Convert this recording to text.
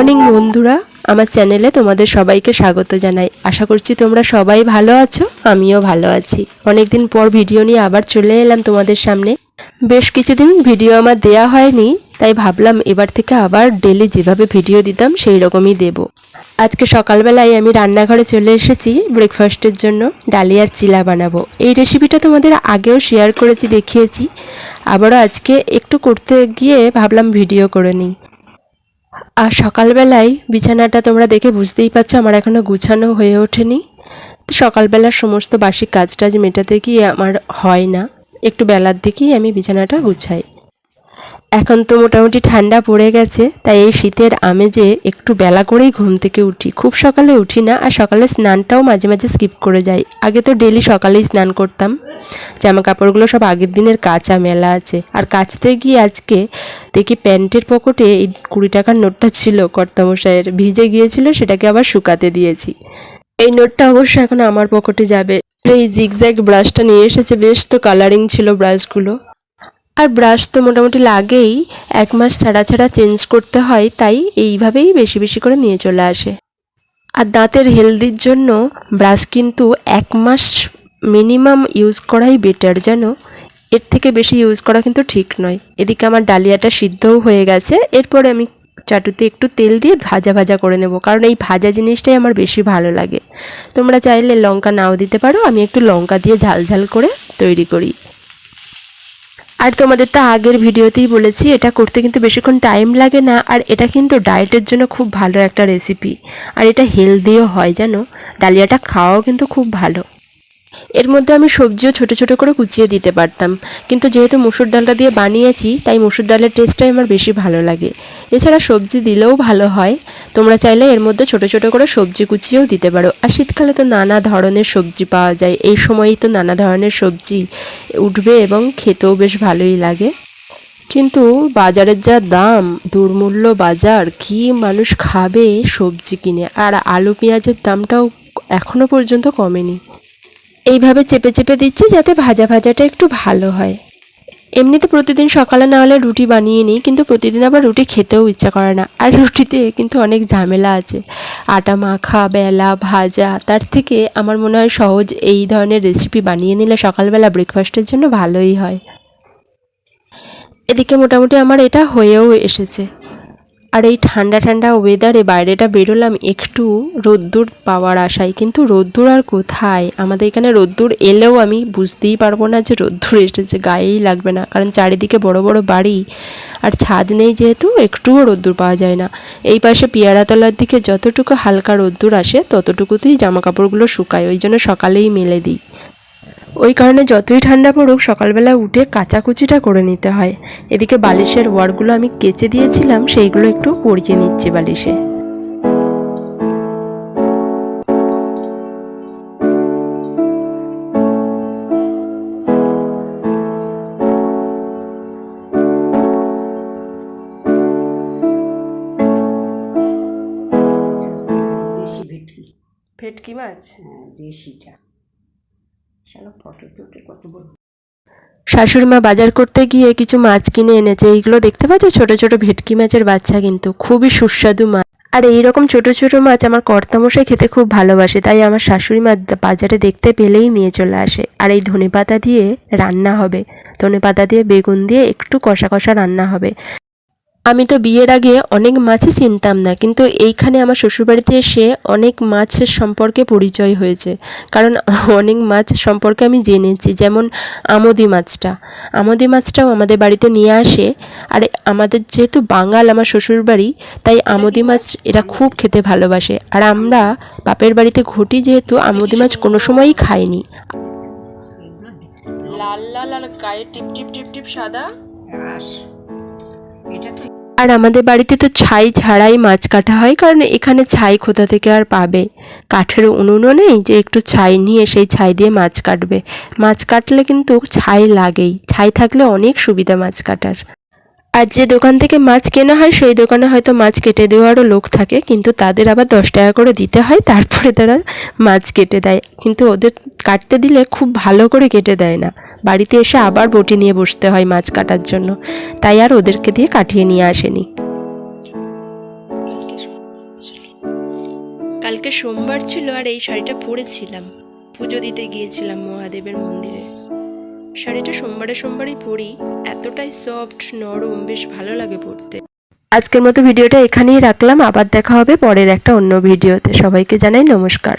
Morning বন্ধুরা, আমার চ্যানেলে তোমাদের সবাইকে স্বাগত জানাই। আশা করছি তোমরা সবাই ভালো আছো, আমিও ভালো আছি। অনেকদিন পর ভিডিও নিয়ে আবার চলে এলাম তোমাদের সামনে। বেশ কিছুদিন ভিডিও আমার দেয়া হয়নি, তাই ভাবলাম এবার থেকে আবার ডেলি যেভাবে ভিডিও দিতাম সেই রকমই দেব। আজকে সকালবেলায় আমি রান্নাঘরে চলে এসেছি ব্রেকফাস্টের জন্য ডালিয়ার চিলা বানাবো। এই রেসিপিটা তোমাদের আগেও শেয়ার করেছি, দেখিয়েছি। আবারও আজকে একটু করতে গিয়ে ভাবলাম ভিডিও করে নিই। আর সকালবেলায় বিছানাটা তোমরা দেখে বুঝতেই পারছ, আমার এখনও গুছানো হয়ে ওঠেনি। তো সকালবেলার সমস্ত বাসি কাজ টাজ মেটাতে গিয়ে আমার হয় না। একটু বেলার দিকেই আমি বিছানাটা গুছাই। এখন তো মোটামুটি ঠান্ডা পড়ে গেছে, তাই এই শীতের আমেজে একটু বেলা করেই ঘুম থেকে উঠি। খুব সকালে উঠি না, আর সকালে স্নানটাও মাঝে মাঝে স্কিপ করে যাই। আগে তো ডেলি সকালেই স্নান করতাম। জামা কাপড়গুলো সব আগের দিনের কাঁচা মেলা আছে। আর কাচতে গিয়ে আজকে দেখি প্যান্টের পকেটে এই কুড়ি টাকার নোটটা ছিল কর্তামশাইয়ের। ভিজে গিয়েছিল, সেটাকে আবার শুকাতে দিয়েছি। এই নোটটা অবশ্য এখন আমার পকেটে যাবে। এই জিগজ্যাগ ব্রাশটা নিয়ে এসেছে, বেশ তো কালারিং ছিল ব্রাশগুলো আর ব্রাশ তো মোটামুটি লাগেই। এক মাস ছাড়া ছাড়া চেঞ্জ করতে হয়, তাই এইভাবেই বেশি বেশি করে নিয়ে চলে আসে। আর দাঁতের হেলদির জন্য ব্রাশ কিন্তু এক মাস মিনিমাম ইউজ করাই বেটার যেন এর থেকে বেশি ইউজ করা কিন্তু ঠিক নয়। এদিকে আমার ডালিয়াটা সিদ্ধও হয়ে গেছে। এরপরে আমি চাটুতে একটু তেল দিয়ে ভাজা ভাজা করে নেব, কারণ এই ভাজা জিনিসটাই আমার বেশি ভালো লাগে। তোমরা চাইলে লঙ্কা নাও দিতে পারো, আমি একটু লঙ্কা দিয়ে ঝাল ঝাল করে তৈরি করি। আর তোমাদের তো আগের ভিডিওতেই বলেছি, এটা করতে কিন্তু বেশিক্ষণ টাইম লাগে না, আর এটা কিন্তু ডায়েটের জন্য খুব ভালো একটা রেসিপি আর এটা হেলদিও হয়, জানো? ডালিয়াটা খাওয়াও কিন্তু খুব ভালো। এর মধ্যে আমি সবজিও ছোট ছোট করে কুচিয়ে দিতে পারতাম। কিন্তু যেহেতু মুসুর ডালটা দিয়ে বানিয়েছি, তাই মুসুর ডালের টেস্টটাই আমার বেশি ভালো লাগে। এছাড়া সবজি দিলেও ভালো হয়। তোমরা চাইলে এর মধ্যে ছোট ছোট করে সবজি কুচিয়েও দিতে পারো। আর শীতকালে তো নানা ধরনের সবজি পাওয়া যায়। এই সময়ই তো নানা ধরনের সবজি উঠবে এবং খেতেও বেশ ভালোই লাগে। কিন্তু বাজারের যা দাম, দুর্মূল্য বাজার, কি মানুষ খাবে সবজি কিনে? আর আলু পেঁয়াজের দামটাও এখনও পর্যন্ত কমেনি। এইভাবে চেপে চেপে দিচ্ছি যাতে ভাজা ভাজাটা একটু ভালো হয়। এমনিতে প্রতিদিন সকালে না হলে রুটি বানিয়ে নিই, কিন্তু প্রতিদিন আবার রুটি খেতেও ইচ্ছা করে না। আর রুটিতে কিন্তু অনেক ঝামেলা আছে। আটা মাখা, বেলা, ভাজা, তার থেকে আমার মনে হয় সহজ এই ধরনের রেসিপি বানিয়ে নিলে সকালবেলা ব্রেকফাস্টের জন্য ভালোই হয়। এদিকে মোটামুটি আমার এটা হয়েও এসেছে। আর এই ঠান্ডা ঠান্ডা ওয়েদারে বাইরেটা বেরোলাম একটু রোদ্দুর পাওয়ার আশায়। কিন্তু রোদ্দুর আর কোথায়? আমাদের এখানে রোদ্দুর এলেও আমি বুঝতেই পারব না যে রোদ্দুর এসেছে, গায়েই লাগবে না। কারণ চারিদিকে বড় বড় বাড়ি আর ছাদ নেই যেহেতু, একটুও রোদ্দুর পাওয়া যায় না। এই পাশে পিয়ারাতলার দিকে যতটুকু হালকা রোদ্দুর আসে, ততটুকুতেই জামা কাপড়গুলো শুকায়। ওই জন্য সকালেই মেলে দিই। ওই কারণে যতই ঠান্ডা পড়ুক সকালবেলা উঠে কাচাকুচিটা করে নিতে হয়। এদিকে বালিশের ওয়ারগুলো আমি কেচে দিয়েছিলাম সেইগুলো একটু পরিয়ে নিচ্ছি বালিশে। ভেটকি। ভেটকি মাছ? হ্যাঁ দেশিটা। বড় শাশুড়ি মা বাজার করতে গিয়ে কিছু মাছ কিনে এনেছে, এইগুলো দেখতে পাচ্ছ? ছোট ছোট ভেটকি মাছের বাচ্চা কিন্তু, খুবই সুস্বাদু মাছ। আর এই রকম ছোট ছোট মাছ আমার কর্তামশাই খেতে খুব ভালোবাসে, তাই আমার শাশুড়ি মা বাজারে দেখতে পেলেই নিয়ে চলে আসে। আর এই ধনেপাতা দিয়ে রান্না হবে। ধনেপাতা দিয়ে বেগুন দিয়ে একটু কষা কষা রান্না হবে। আমি তো বিয়ের আগে অনেক মাছই চিনতাম না কিন্তু এইখানে আমার শ্বশুরবাড়িতে এসে অনেক মাছের সম্পর্কে পরিচয় হয়েছে। কারণ অনেক মাছ সম্পর্কে আমি জেনেছি যেমন আমদি মাছটা। আমদি মাছটাও আমাদের বাড়িতে নিয়ে আসে। আর আমাদের যেহেতু বাঙাল আমার শ্বশুরবাড়ি তাই আমদি মাছ এরা খুব খেতে ভালোবাসে। আর আমরা বাপের বাড়িতে ঘটি যেহেতু আমদি মাছ কোনো সময়ই খাইনি। লাল লাল আর গায়ে টিপ টিপ টিপ টিপ সাদা? এটা তো আর আমাদের বাড়িতে তো ছাই ছাড়াই মাছ কাটা হয়, কারণ এখানে ছাই খোদা থেকে আর পাবে? কাঠের উনুনও নেই যে একটু ছাই নিয়ে সেই ছাই দিয়ে মাছ কাটবে। মাছ কাটলে কিন্তু ছাই লাগেই, ছাই থাকলে অনেক সুবিধা মাছ কাটার। আর যে দোকান থেকে মাছ কেনা হয়, সেই দোকানে হয়তো মাছ কেটে দেওয়ারও লোক থাকে, কিন্তু তাদের আবার দশ টাকা করে দিতে হয়, তারপরে তারা মাছ কেটে দেয়। কিন্তু ওদের কাটতে দিলে খুব ভালো করে কেটে দেয় না। বাড়িতে এসে আবার বটি নিয়ে বসতে হয় মাছ কাটার জন্য। তাই আর ওদেরকে দিয়ে কাটিয়ে নিয়ে আসেনি। কালকে সোমবার ছিল আর এই শাড়িটা পরেছিলাম। পুজো দিতে গিয়েছিলাম মহাদেবের মন্দিরে। শাড়িটা সোমবারে সোমবারই পরি, এতটাই সফট নরম, বেশ ভালো লাগে পরতে। আজকের মতো ভিডিওটা এখানেই রাখলাম, আবার দেখা হবে পরের একটা অন্য ভিডিওতে। সবাইকে জানাই নমস্কার।